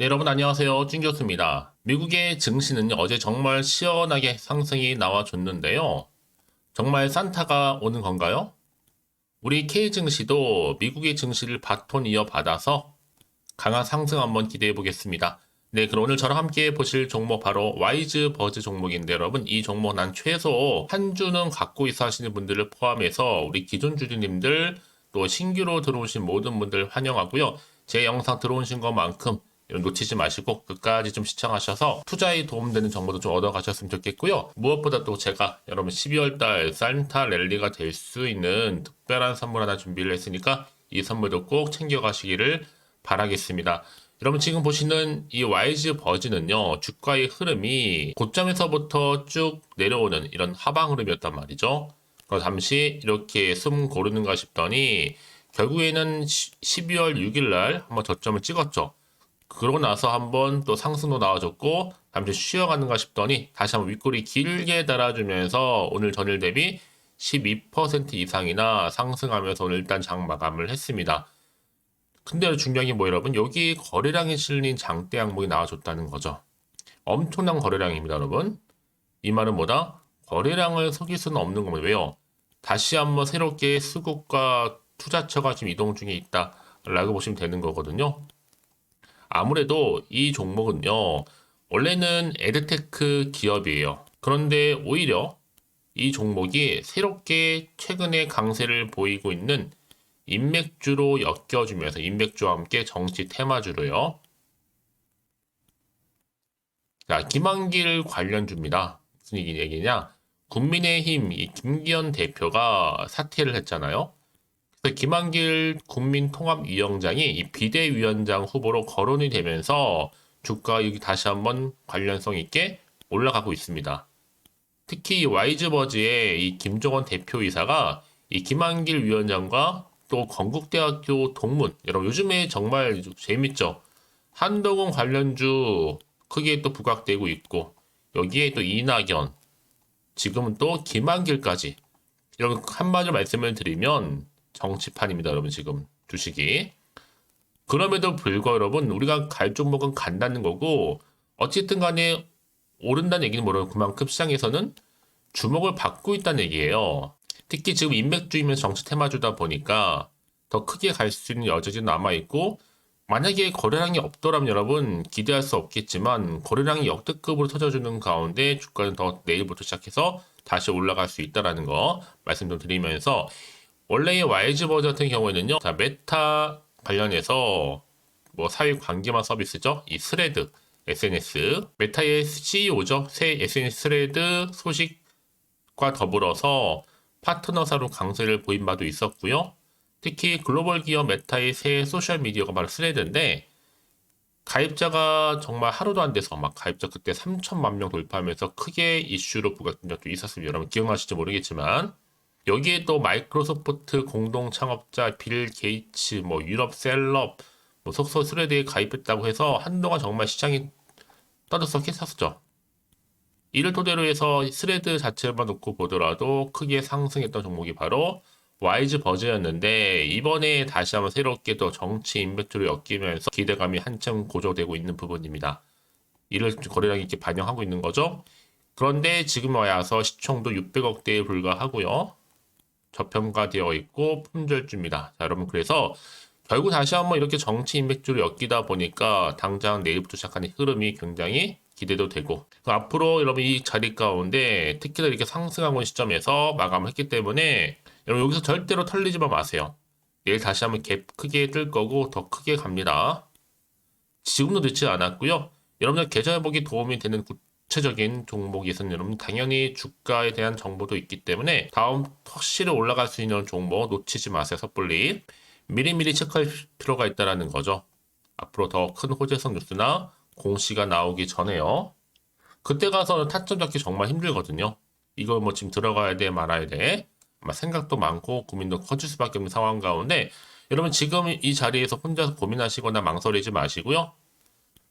네, 여러분 안녕하세요. 준 교수입니다. 미국의 증시는 어제 정말 시원하게 상승이 나와줬는데요. 정말 산타가 오는 건가요? 우리 K 증시도 미국의 증시를 바톤 이어받아서 강한 상승 한번 기대해 보겠습니다. 네, 그럼 오늘 저랑 함께 보실 종목 바로 와이즈 버즈 종목인데 여러분 이 종목 난 최소 한 주는 갖고 있어 하시는 분들을 포함해서 우리 기존 주주님들 또 신규로 들어오신 모든 분들 환영하고요. 제 영상 들어오신 것만큼 이런 놓치지 마시고 끝까지 좀 시청하셔서 투자에 도움되는 정보도 좀 얻어가셨으면 좋겠고요. 무엇보다 또 제가 여러분 12월 달 산타 랠리가 될 수 있는 특별한 선물 하나 준비를 했으니까 이 선물도 꼭 챙겨가시기를 바라겠습니다. 여러분 지금 보시는 이 와이즈 버즈는요 주가의 흐름이 고점에서부터 쭉 내려오는 이런 하방 흐름이었단 말이죠. 잠시 이렇게 숨 고르는가 싶더니 결국에는 12월 6일 날 한번 저점을 찍었죠. 그러고 나서 한번 또 상승도 나와줬고 잠시 쉬어가는가 싶더니 다시 한번 윗골이 길게 달아주면서 오늘 전일 대비 12% 이상이나 상승하면서 오늘 일단 장 마감을 했습니다. 근데 중요한 게 뭐 여러분 여기 거래량이 실린 장대 항목이 나와줬다는 거죠. 엄청난 거래량입니다 여러분. 이 말은 뭐다? 거래량을 속일 수는 없는 겁니다. 왜요? 다시 한번 새롭게 수급과 투자처가 지금 이동 중에 있다라고 보시면 되는 거거든요. 아무래도 이 종목은요, 원래는 에드테크 기업이에요. 그런데 오히려 이 종목이 새롭게 최근에 강세를 보이고 있는 인맥주로 엮여주면서 인맥주와 함께 정치 테마주로요. 자, 김한길 관련주입니다. 무슨 얘기냐? 국민의힘 이 김기현 대표가 사퇴를 했잖아요. 그래서 김한길 국민통합위원장이 이 비대위원장 후보로 거론이 되면서 주가 여기 다시 한번 관련성 있게 올라가고 있습니다. 특히 와이즈버즈의 이 김종원 대표이사가 이 김한길 위원장과 또 건국대학교 동문 여러분 요즘에 정말 재밌죠. 한동훈 관련주 크게 또 부각되고 있고 여기에 또 이낙연 지금은 또 김한길까지 이런 한마디로 말씀을 드리면 정치판입니다, 여러분 지금 주식이. 그럼에도 불구하고 여러분 우리가 갈 종목은 간다는 거고 어쨌든 간에 오른다는 얘기는 뭐라고 그만큼 시장에서는 주목을 받고 있다는 얘기예요. 특히 지금 인맥주이면서 정치 테마주다 보니까 더 크게 갈 수 있는 여지도 남아 있고 만약에 거래량이 없더라면 여러분 기대할 수 없겠지만 거래량이 역대급으로 터져주는 가운데 주가는 더 내일부터 시작해서 다시 올라갈 수 있다라는 거 말씀 좀 드리면서 원래의 YG 버즈 같은 경우에는요, 자, 메타 관련해서 뭐 사회 관계만 서비스죠. 이 스레드 SNS 메타의 CEO죠. 새 SNS 스레드 소식과 더불어서 파트너사로 강세를 보인 바도 있었고요. 특히 글로벌 기업 메타의 새 소셜 미디어가 바로 스레드인데 가입자가 정말 하루도 안 돼서 막 가입자 그때 3천만 명 돌파하면서 크게 이슈로 부각된 적도 있었습니다. 여러분 기억나실지 모르겠지만 여기에 또 마이크로소프트 공동 창업자 빌 게이츠, 뭐 유럽 셀럽, 뭐 속소 스레드에 가입했다고 해서 한동안 정말 시장이 떠들썩했었죠. 이를 토대로 해서 스레드 자체만 놓고 보더라도 크게 상승했던 종목이 바로 와이즈 버즈였는데 이번에 다시 한번 새롭게 또 정치 인맥주로 엮이면서 기대감이 한참 고조되고 있는 부분입니다. 이를 거래량이 이렇게 반영하고 있는 거죠. 그런데 지금 와서 시총도 600억대에 불과하고요. 저평가되어 있고 품절주입니다. 자, 여러분 그래서 결국 다시 한번 이렇게 정치 인맥주를 엮이다 보니까 당장 내일부터 시작하는 흐름이 굉장히 기대도 되고 앞으로 여러분 이 자리 가운데 특히나 이렇게 상승하고 있는 시점에서 마감을 했기 때문에 여러분 여기서 절대로 털리지만 마세요. 내일 다시 한번 갭 크게 뜰 거고 더 크게 갑니다. 지금도 늦지 않았고요. 여러분들 계좌 회복이 도움이 되는 구체적인 종목이 있었는 여러분 당연히 주가에 대한 정보도 있기 때문에 다음 확실히 올라갈 수 있는 종목 놓치지 마세요 섣불리. 미리미리 체크할 필요가 있다라는 거죠. 앞으로 더 큰 호재성 뉴스나 공시가 나오기 전에요. 그때 가서 타점 잡기 정말 힘들거든요. 이걸 뭐 지금 들어가야 돼 말아야 돼. 아마 생각도 많고 고민도 커질 수밖에 없는 상황 가운데 여러분 지금 이 자리에서 혼자서 고민하시거나 망설이지 마시고요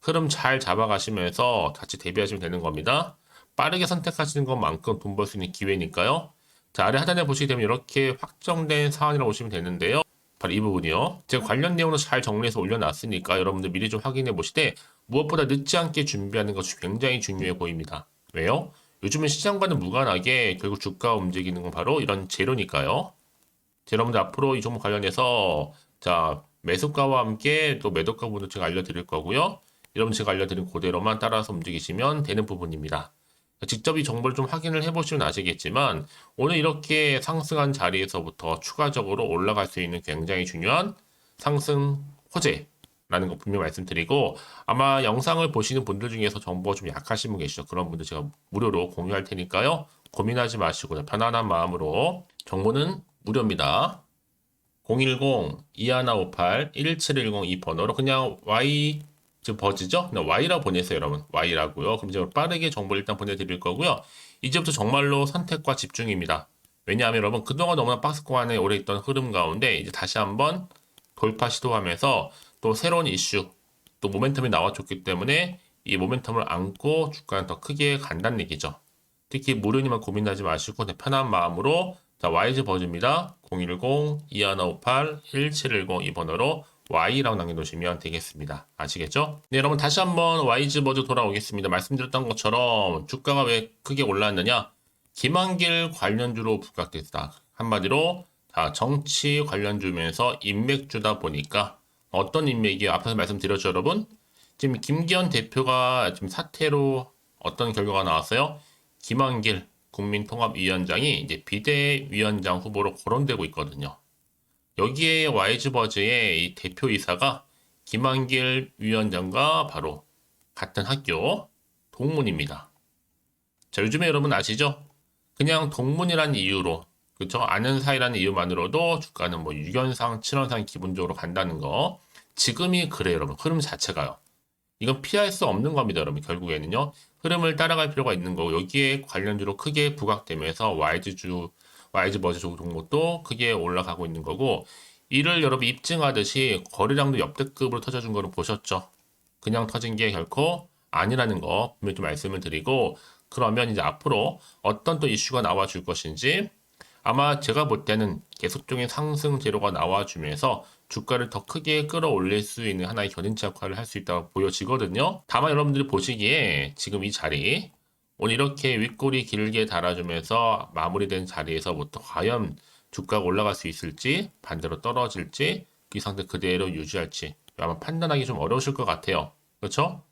흐름 잘 잡아가시면서 같이 대비하시면 되는 겁니다. 빠르게 선택하시는 것만큼 돈 벌 수 있는 기회니까요. 자, 아래 하단에 보시게 되면 이렇게 확정된 사안이라고 보시면 되는데요. 바로 이 부분이요. 제가 관련 내용을 잘 정리해서 올려놨으니까 여러분들 미리 좀 확인해 보시되 무엇보다 늦지 않게 준비하는 것이 굉장히 중요해 보입니다. 왜요? 요즘은 시장과는 무관하게 결국 주가 움직이는 건 바로 이런 재료니까요. 자, 여러분들 앞으로 이 종목 관련해서 자 매수가와 함께 또 매도가 부분도 제가 알려드릴 거고요. 여러분 제가 알려드린 그대로만 따라서 움직이시면 되는 부분입니다. 직접 이 정보를 좀 확인을 해보시면 아시겠지만 오늘 이렇게 상승한 자리에서부터 추가적으로 올라갈 수 있는 굉장히 중요한 상승 호재 라는 거 분명 말씀드리고 아마 영상을 보시는 분들 중에서 정보가 좀 약하신 분 계시죠. 그런 분들 제가 무료로 공유할 테니까요. 고민하지 마시고 편안한 마음으로 정보는 무료입니다. 010-2158-1710 이 번호로 그냥 Y 지금 버즈죠? Y라 보내세요, 여러분. Y라고요. 그럼 이제 빠르게 정보를 일단 보내드릴 거고요. 이제부터 정말로 선택과 집중입니다. 왜냐하면 여러분 그동안 너무나 박스권안에 오래 있던 흐름 가운데 이제 다시 한번 돌파 시도하면서 또 새로운 이슈, 또 모멘텀이 나와줬기 때문에 이 모멘텀을 안고 주가는 더 크게 간다는 얘기죠. 특히 무료니만 고민하지 마시고 편한 마음으로 자 YG 버즈입니다. 010-2158-1710 이 번호로 Y라고 남겨놓으시면 되겠습니다. 아시겠죠? 네, 여러분 다시 한번 YG 버즈 돌아오겠습니다. 말씀드렸던 것처럼 주가가 왜 크게 올랐느냐? 김한길 관련주로 부각됐다. 한마디로 자, 정치 관련주면서 인맥주다 보니까 어떤 인맥이 앞에서 말씀드렸죠, 여러분? 지금 김기현 대표가 지금 사태로 어떤 결과가 나왔어요? 김한길 국민통합위원장이 이제 비대위원장 후보로 거론되고 있거든요. 여기에 와이즈버즈의 이 대표이사가 김한길 위원장과 바로 같은 학교 동문입니다. 자, 요즘에 여러분 아시죠? 그냥 동문이란 이유로 그렇죠? 아는 사이라는 이유만으로도 주가는 뭐 6연상, 7연상 기본적으로 간다는 거. 지금이 그래요, 여러분. 흐름 자체가요. 이건 피할 수 없는 겁니다, 여러분. 결국에는요. 흐름을 따라갈 필요가 있는 거고 여기에 관련주로 크게 부각되면서 YG주, YG버즈 종목도 크게 올라가고 있는 거고 이를 여러분 입증하듯이 거래량도 역대급으로 터져준 거를 보셨죠? 그냥 터진 게 결코 아니라는 거 분명히 좀 말씀을 드리고 그러면 이제 앞으로 어떤 또 이슈가 나와줄 것인지 아마 제가 볼 때는 계속적인 상승 재료가 나와주면서 주가를 더 크게 끌어올릴 수 있는 하나의 견인차 역할을 할 수 있다고 보여지거든요. 다만 여러분들이 보시기에 지금 이 자리 오늘 이렇게 윗골이 길게 달아주면서 마무리된 자리에서부터 과연 주가가 올라갈 수 있을지 반대로 떨어질지 이 상태 그대로 유지할지 아마 판단하기 좀 어려우실 것 같아요. 그렇죠?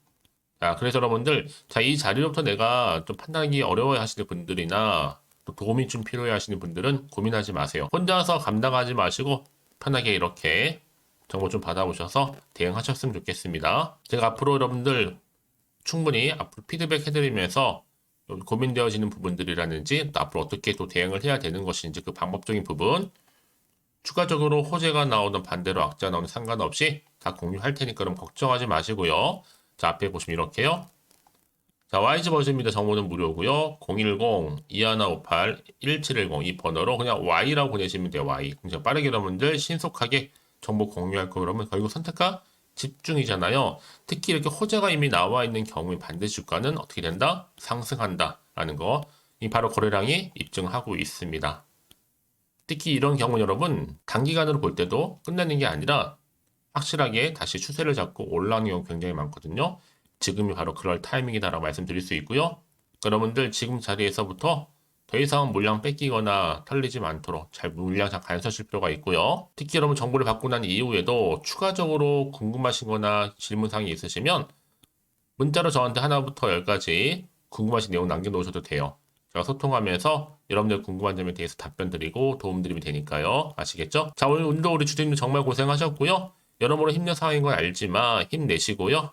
자, 그래서 여러분들 자, 이 자리로부터 내가 좀 판단하기 어려워 하시는 분들이나 또 도움이 좀 필요해 하시는 분들은 고민하지 마세요. 혼자서 감당하지 마시고 편하게 이렇게 정보 좀 받아보셔서 대응하셨으면 좋겠습니다. 제가 앞으로 여러분들 충분히 앞으로 피드백 해드리면서 고민되어지는 부분들이라든지 또 앞으로 어떻게 또 대응을 해야 되는 것인지 그 방법적인 부분 추가적으로 호재가 나오든 반대로 악재가 나오든 상관없이 다 공유할 테니까 그럼 걱정하지 마시고요. 자 앞에 보시면 이렇게요. 자, YG 버전입니다. 정보는 무료고요. 010-2158-1710 이 번호로 그냥 Y라고 보내시면 돼요. Y. 그럼 빠르게 여러분들 신속하게 정보 공유할 거 그러면 결국 선택과 집중이잖아요. 특히 이렇게 호재가 이미 나와 있는 경우에 반대 주가는 어떻게 된다? 상승한다라는 거. 이 바로 거래량이 입증하고 있습니다. 특히 이런 경우 여러분 단기간으로 볼 때도 끝나는 게 아니라 확실하게 다시 추세를 잡고 올라오는 경우 굉장히 많거든요. 지금이 바로 그럴 타이밍이다라고 말씀드릴 수 있고요. 여러분들 지금 자리에서부터 더 이상 물량 뺏기거나 털리지 않도록 잘 물량 잘 간수하실 필요가 있고요. 특히 여러분 정보를 받고 난 이후에도 추가적으로 궁금하신 거나 질문사항이 있으시면 문자로 저한테 하나부터 열까지 궁금하신 내용 남겨놓으셔도 돼요. 제가 소통하면서 여러분들 궁금한 점에 대해서 답변 드리고 도움 드리면 되니까요. 아시겠죠? 자, 오늘 운동 우리 주주님 정말 고생하셨고요. 여러모로 힘든 상황인 건 알지만 힘내시고요.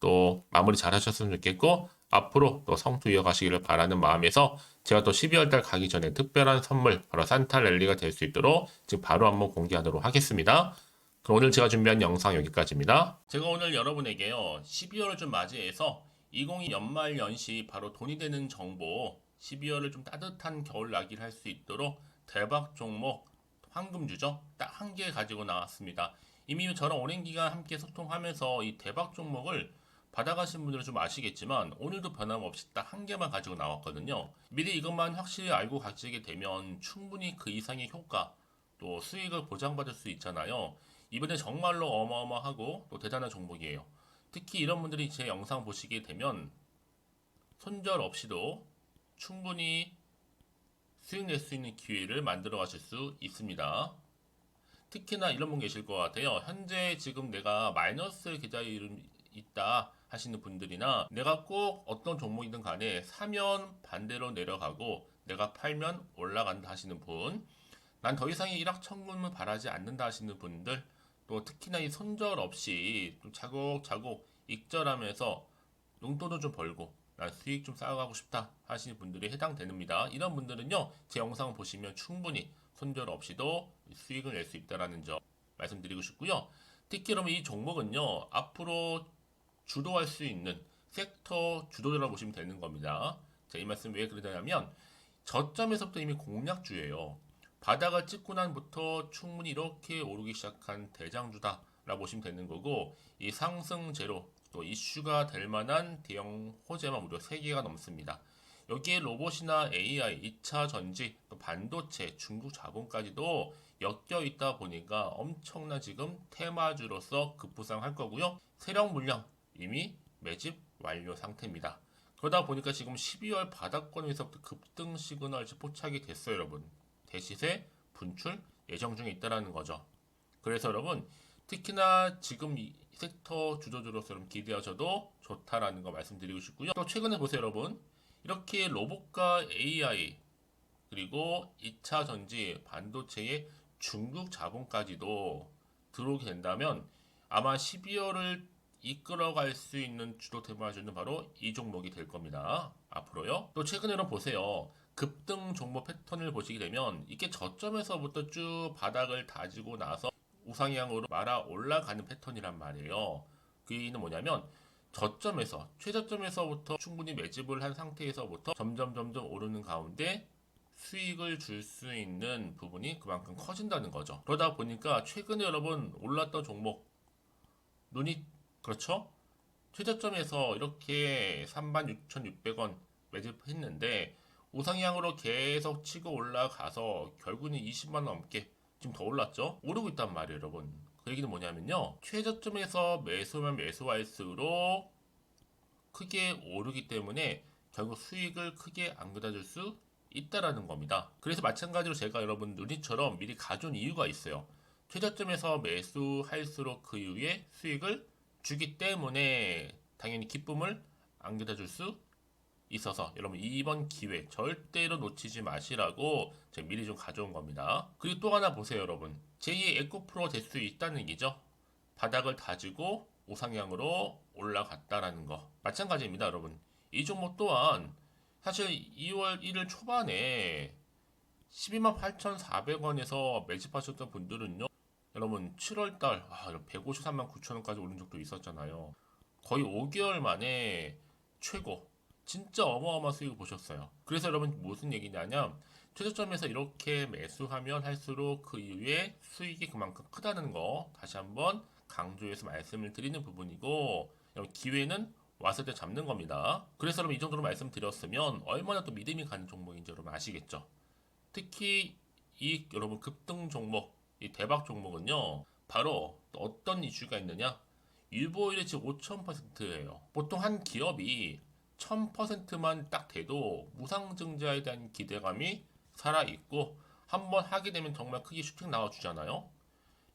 또 마무리 잘 하셨으면 좋겠고 앞으로 또 성투 이어가시기를 바라는 마음에서 제가 또 12월 달 가기 전에 특별한 선물 바로 산타 랠리가 될 수 있도록 지금 바로 한번 공개하도록 하겠습니다. 그럼 오늘 제가 준비한 영상 여기까지입니다. 제가 오늘 여러분에게요 12월을 좀 맞이해서 2022 연말 연시 바로 돈이 되는 정보 12월을 좀 따뜻한 겨울 나기를 할 수 있도록 대박 종목 황금주죠 딱 한 개 가지고 나왔습니다. 이미 저랑 오랜 기간 함께 소통하면서 이 대박 종목을 받아가신 분들은 좀 아시겠지만 오늘도 변함없이 딱 한 개만 가지고 나왔거든요. 미리 이것만 확실히 알고 가시게 되면 충분히 그 이상의 효과 또 수익을 보장받을 수 있잖아요. 이번에 정말로 어마어마하고 또 대단한 종목이에요. 특히 이런 분들이 제 영상 보시게 되면 손절 없이도 충분히 수익 낼 수 있는 기회를 만들어 가실 수 있습니다. 특히나 이런 분 계실 것 같아요. 현재 지금 내가 마이너스 계좌 이 있다 하시는 분들이나 내가 꼭 어떤 종목이든 간에 사면 반대로 내려가고 내가 팔면 올라간다 하시는 분, 난 더 이상의 일확천금을 바라지 않는다 하시는 분들, 또 특히나 이 손절 없이 좀 차곡차곡 익절하면서 용돈도 좀 벌고 난 수익 좀 쌓아가고 싶다 하시는 분들이 해당됩니다. 이런 분들은요 제 영상 보시면 충분히 손절 없이도 수익을 낼 수 있다라는 점 말씀드리고 싶고요. 특히 그러면 이 종목은요 앞으로 주도할 수 있는 섹터 주도자라고 보시면 되는 겁니다. 자, 이 말씀 왜 그러냐면 저점에서부터 이미 공략주예요. 바닥을 찍고 난부터 충분히 이렇게 오르기 시작한 대장주다라고 보시면 되는 거고 이 상승제로 또 이슈가 될 만한 대형 호재만 무려 3개가 넘습니다. 여기에 로봇이나 AI, 2차 전지, 또 반도체, 중국 자본까지도 엮여 있다 보니까 엄청난 지금 테마주로서 급부상할 거고요. 세력 물량 이미 매집 완료 상태입니다. 그러다 보니까 지금 12월 바닥권에서부터 급등 시그널이 포착이 됐어요, 여러분. 대시세 분출 예정 중에 있다라는 거죠. 그래서 여러분 특히나 지금 이 섹터 주도주로서 좀 기대하셔도 좋다라는 거 말씀드리고 싶고요. 또 최근에 보세요, 여러분. 이렇게 로봇과 AI 그리고 2차 전지 반도체의 중국 자본까지도 들어오게 된다면 아마 12월을 이끌어갈 수 있는 주도 테마주는 바로 이 종목이 될 겁니다. 앞으로요. 또 최근에 는 보세요. 급등 종목 패턴을 보시게 되면 이게 저점에서부터 쭉 바닥을 다지고 나서 우상향으로 말아 올라가는 패턴이란 말이에요. 그 얘기는 뭐냐면 저점에서 최저점에서부터 충분히 매집을 한 상태에서부터 점점 점점 오르는 가운데 수익을 줄 수 있는 부분이 그만큼 커진다는 거죠. 그러다 보니까 최근에 여러분 올랐던 종목 눈이 그렇죠? 최저점에서 이렇게 36,600원 매집했는데 우상향으로 계속 치고 올라가서 결국은 20만 원 넘게 지금 더 올랐죠? 오르고 있단 말이에요, 여러분. 그 얘기는 뭐냐면요. 최저점에서 매수면 매수할수록 크게 오르기 때문에 결국 수익을 크게 안 그다줄 수 있다라는 겁니다. 그래서 마찬가지로 제가 여러분 누리처럼 미리 가져온 이유가 있어요. 최저점에서 매수할수록 그 이후에 수익을 주기 때문에 당연히 기쁨을 안겨다 줄 수 있어서 여러분 이번 기회 절대로 놓치지 마시라고 제가 미리 좀 가져온 겁니다. 그리고 또 하나 보세요 여러분 제2의 에코프로 될 수 있다는 얘기죠. 바닥을 다지고 우상향으로 올라갔다라는 거 마찬가지입니다 여러분 이 종목 또한 사실 2월 1일 초반에 12만 8,400원에서 매집하셨던 분들은요 여러분 7월달 아, 153만 9천원까지 오른 적도 있었잖아요. 거의 5개월 만에 최고 진짜 어마어마한 수익을 보셨어요. 그래서 여러분 무슨 얘기냐면 최저점에서 이렇게 매수하면 할수록 그 이후에 수익이 그만큼 크다는 거 다시 한번 강조해서 말씀을 드리는 부분이고 기회는 왔을 때 잡는 겁니다. 그래서 여러분 이 정도로 말씀드렸으면 얼마나 또 믿음이 가는 종목인지 여러분 아시겠죠? 특히 이 여러분 급등 종목 이 대박 종목은요, 바로 어떤 이슈가 있느냐? 유보율이 지금 5,000%예요. 보통 한 기업이 1,000%만 딱 돼도 무상증자에 대한 기대감이 살아있고, 한번 하게 되면 정말 크게 슈팅 나와주잖아요.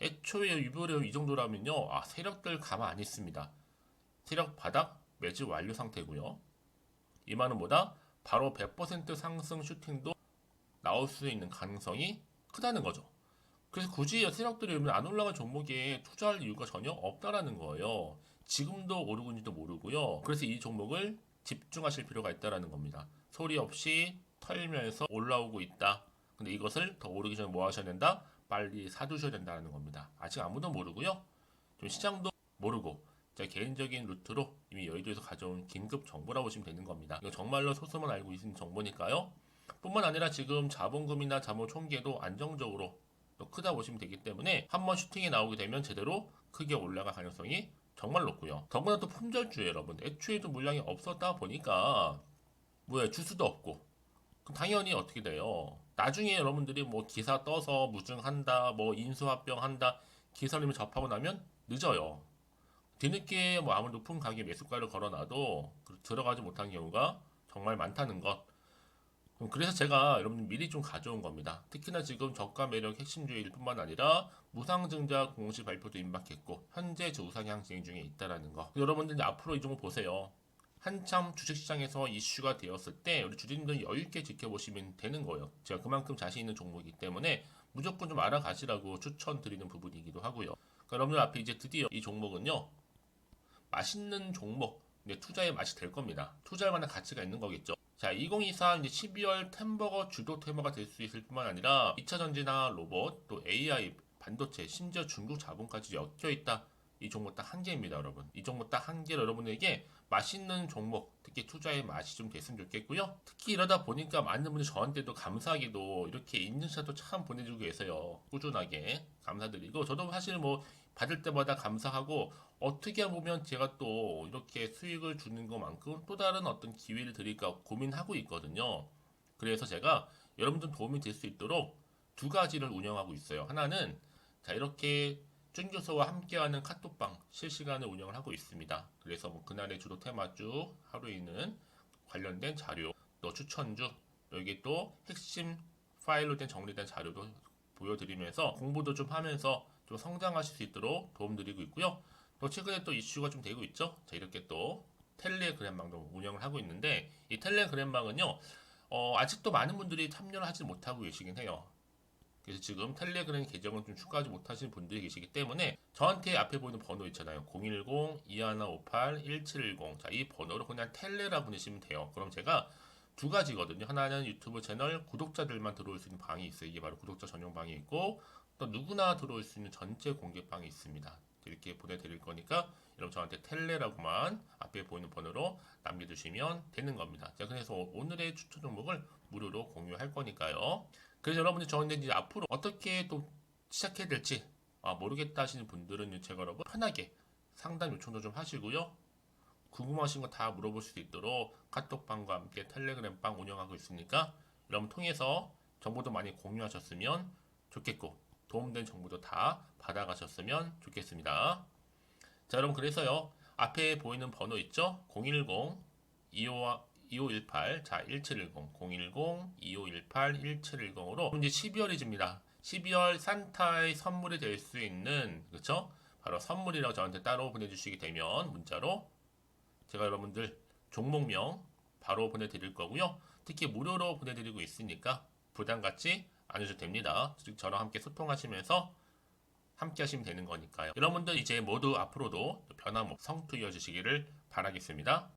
애초에 유보율이 이 정도라면요, 아, 세력들 가만 안 있습니다. 세력 바닥 매집 완료 상태고요. 이만은 보다 바로 100% 상승 슈팅도 나올 수 있는 가능성이 크다는 거죠. 그래서 굳이 세력들이 안 올라간 종목에 투자할 이유가 전혀 없다라는 거예요. 지금도 오르고 있는지도 모르고요. 그래서 이 종목을 집중하실 필요가 있다라는 겁니다. 소리 없이 털면서 올라오고 있다. 근데 이것을 더 오르기 전에 뭐 하셔야 된다? 빨리 사두셔야 된다는 겁니다. 아직 아무도 모르고요. 좀 시장도 모르고 제 개인적인 루트로 이미 여의도에서 가져온 긴급 정보라고 보시면 되는 겁니다. 이거 정말로 소수만 알고 있는 정보니까요. 뿐만 아니라 지금 자본금이나 자본 총계도 안정적으로 또 크다 보시면 되기 때문에 한번 슈팅이 나오게 되면 제대로 크게 올라갈 가능성이 정말 높고요. 더구나 또 품절주에 여러분 애초에도 물량이 없었다 보니까 뭐야 주수도 없고 그럼 당연히 어떻게 돼요? 나중에 여러분들이 뭐 기사 떠서 무증한다, 뭐 인수합병한다, 기사님을 접하고 나면 늦어요. 뒤늦게 뭐 아무리 높은 가격에 매수가를 걸어놔도 그- 들어가지 못한 경우가 정말 많다는 것. 음, 그래서 제가 여러분 미리 좀 가져온 겁니다. 특히나 지금 저가 매력 핵심주의일 뿐만 아니라 무상증자 공시 발표도 임박했고 현재 저 우상 향 진행 중에 있다라는 거. 여러분들 이제 앞으로 이 종목 보세요. 한참 주식시장에서 이슈가 되었을 때 우리 주주님들 여유 있게 지켜보시면 되는 거예요. 제가 그만큼 자신 있는 종목이기 때문에 무조건 좀 알아가시라고 추천드리는 부분이기도 하고요. 그러니까 여러분들 앞에 이제 드디어 이 종목은요. 맛있는 종목, 네, 투자의 맛이 될 겁니다. 투자할 만한 가치가 있는 거겠죠. 자, 2023 이제 12월 템버거 주도 테마가 될 수 있을 뿐만 아니라 2차 전지나 로봇, 또 AI, 반도체, 심지어 중국 자본까지 엮여 있다. 이 종목 딱 한 개입니다, 여러분. 이 종목 딱 한 개를 여러분에게 맛있는 종목, 특히 투자의 맛이 좀 됐으면 좋겠고요. 특히 이러다 보니까 많은 분들이 저한테도 감사하게도 이렇게 인증샷도 참 보내주고 계세요. 꾸준하게 감사드리고 저도 사실 뭐 받을 때마다 감사하고 어떻게 보면 제가 또 이렇게 수익을 주는 것만큼 또 다른 어떤 기회를 드릴까 고민하고 있거든요. 그래서 제가 여러분들 도움이 될 수 있도록 두 가지를 운영하고 있어요. 하나는 자 이렇게 준 교수와 함께하는 카톡방 실시간으로 운영을 하고 있습니다. 그래서 뭐 그날의 주로 테마주, 하루에 있는 관련된 자료, 또 추천주, 여기 또 핵심 파일로 된 정리된 자료도 보여드리면서 공부도 좀 하면서 좀 성장하실 수 있도록 도움드리고 있고요. 또 최근에 또 이슈가 좀 되고 있죠. 자 이렇게 또 텔레그램방도 운영을 하고 있는데 이 텔레그램방은요. 어, 아직도 많은 분들이 참여를 하지 못하고 계시긴 해요. 그래서 지금 텔레그램 계정을 좀 추가하지 못하시는 분들이 계시기 때문에 저한테 앞에 보이는 번호 있잖아요. 010-2158-1710. 자, 이 번호로 그냥 텔레라 보내시면 돼요. 그럼 제가 두 가지거든요. 하나는 유튜브 채널 구독자들만 들어올 수 있는 방이 있어요. 이게 바로 구독자 전용 방이 있고 또 누구나 들어올 수 있는 전체 공개 방이 있습니다. 이렇게 보내드릴 거니까 여러분 저한테 텔레라고만 앞에 보이는 번호로 남겨두시면 되는 겁니다. 자, 그래서 오늘의 추천 종목을 무료로 공유할 거니까요. 그래서 여러분들 저한테 이제 앞으로 어떻게 또 시작해야 될지 아, 모르겠다 하시는 분들은 제가 여러분 편하게 상담 요청도 좀 하시고요. 궁금하신 거 다 물어볼 수 있도록 카톡방과 함께 텔레그램방 운영하고 있으니까 여러분 통해서 정보도 많이 공유하셨으면 좋겠고 도움된 정보도 다 받아가셨으면 좋겠습니다. 자 여러분 그래서요 앞에 보이는 번호 있죠? 010 25 2518, 자, 1710, 010, 2518, 1710으로 이제 12월이 집니다. 12월 산타의 선물이 될 수 있는, 그쵸? 바로 선물이라고 저한테 따로 보내주시게 되면 문자로 제가 여러분들 종목명 바로 보내드릴 거고요. 특히 무료로 보내드리고 있으니까 부담 갖지 않으셔도 됩니다. 즉 저랑 함께 소통하시면서 함께 하시면 되는 거니까요. 여러분들 이제 모두 앞으로도 변함없 성투 이어주시기를 바라겠습니다.